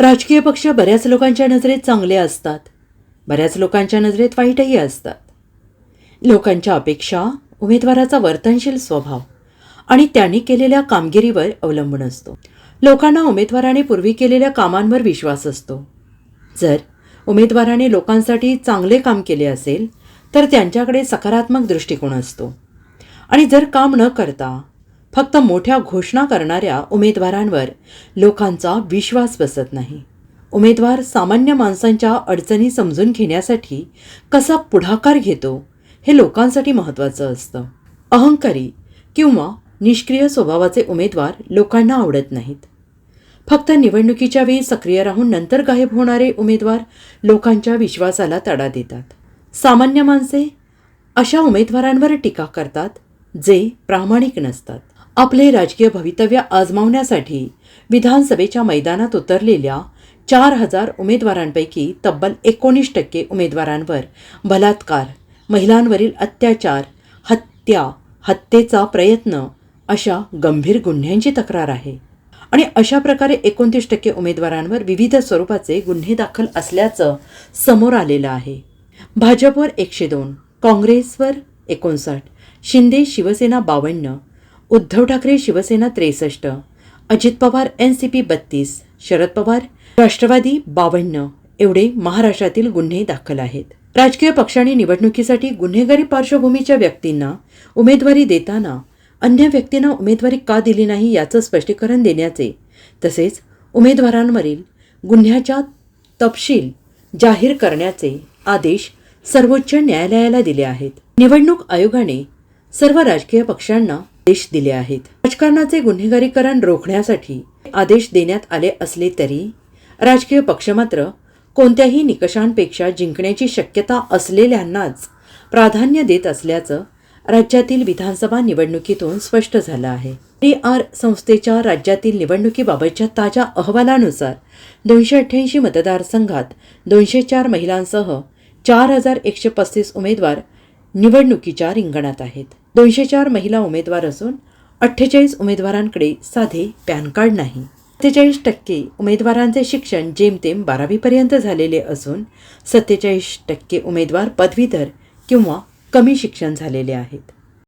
राजकीय पक्ष बऱ्याच लोकांच्या नजरेत चांगले असतात. बऱ्याच लोकांच्या नजरेत वाईटही असतात. लोकांच्या अपेक्षा उमेदवाराचा वर्तनशील स्वभाव आणि त्यांनी केलेल्या कामगिरीवर अवलंबून असतो. लोकांना उमेदवाराने पूर्वी केलेल्या कामांवर विश्वास असतो. जर उमेदवाराने लोकांसाठी चांगले काम केले असेल तर त्यांच्याकडे सकारात्मक दृष्टिकोन असतो. आणि जर काम न करता फक्त मोठ्या घोषणा करणाऱ्या उमेदवारांवर लोकांचा विश्वास बसत नाही. उमेदवार सामान्य माणसांच्या अडचणी समजून घेण्यासाठी कसा पुढाकार घेतो हे लोकांसाठी महत्त्वाचं असतं. अहंकारी किंवा निष्क्रिय स्वभावाचे उमेदवार लोकांना आवडत नाहीत. फक्त निवडणुकीच्या वेळी सक्रिय राहून नंतर गायब होणारे उमेदवार लोकांच्या विश्वासाला तडा देतात. सामान्य माणसे अशा उमेदवारांवर टीका करतात जे प्रामाणिक नसतात. आपले राजकीय भवितव्य आजमावण्यासाठी विधानसभेच्या मैदानात उतरलेल्या चार हजार उमेदवारांपैकी तब्बल एकोणीस टक्के उमेदवारांवर बलात्कार महिलांवरील अत्याचार हत्या हत्येचा प्रयत्न अशा गंभीर गुन्ह्यांची तक्रार आहे. आणि अशा प्रकारे एकोणतीस टक्के उमेदवारांवर विविध स्वरूपाचे गुन्हे दाखल असल्याचं समोर आलेलं आहे. भाजपवर एकशे दोन काँग्रेसवर एकोणसाठ शिंदे शिवसेना बावन्न उद्धव ठाकरे शिवसेना त्रेसष्ट Ajit Pawar N C P बत्तीस शरद पवार राष्ट्रवादी बावन्न एवढे महाराष्ट्रातील गुन्हे दाखल आहेत. राजकीय पक्षांनी निवडणुकीसाठी गुन्हेगारी पार्श्वभूमीच्या व्यक्तींना उमेदवारी देताना अन्य व्यक्तींना उमेदवारी का दिली नाही याचं स्पष्टीकरण देण्याचे तसेच उमेदवारांवरील गुन्ह्याच्या तपशील जाहीर करण्याचे आदेश सर्वोच्च न्यायालयाला दिले आहेत. निवडणूक आयोगाने सर्व राजकीय पक्षांना आदेश दिले आहेत. राजकारणाचे गुन्हेगारीकरण रोखण्यासाठी आदेश देण्यात आले असले तरी राजकीय पक्ष मात्र कोणत्याही निकषांपेक्षा जिंकण्याची शक्यता असलेल्यांनाच प्राधान्य देत असल्याचं राज्यातील विधानसभा निवडणुकीतून स्पष्ट झालं आहे. डी आर संस्थेच्या राज्यातील निवडणुकीबाबतच्या ताज्या अहवालानुसार दोनशे अठ्ठ्याऐंशी मतदारसंघात दोनशे चार महिलांसह चार हजार एकशे पस्तीस उमेदवार निवडणुकीच्या रिंगणात आहेत. दोनशे चार महिला उमेदवार असून अठ्ठेचाळीस उमेदवारांकडे साधे पॅन कार्ड नाही. सत्तेचाळीस टक्के उमेदवारांचे शिक्षण जेमतेम बारावीपर्यंत झालेले असून सत्तेचाळीस टक्के उमेदवार पदवीधर किंवा कमी शिक्षण झालेले आहेत.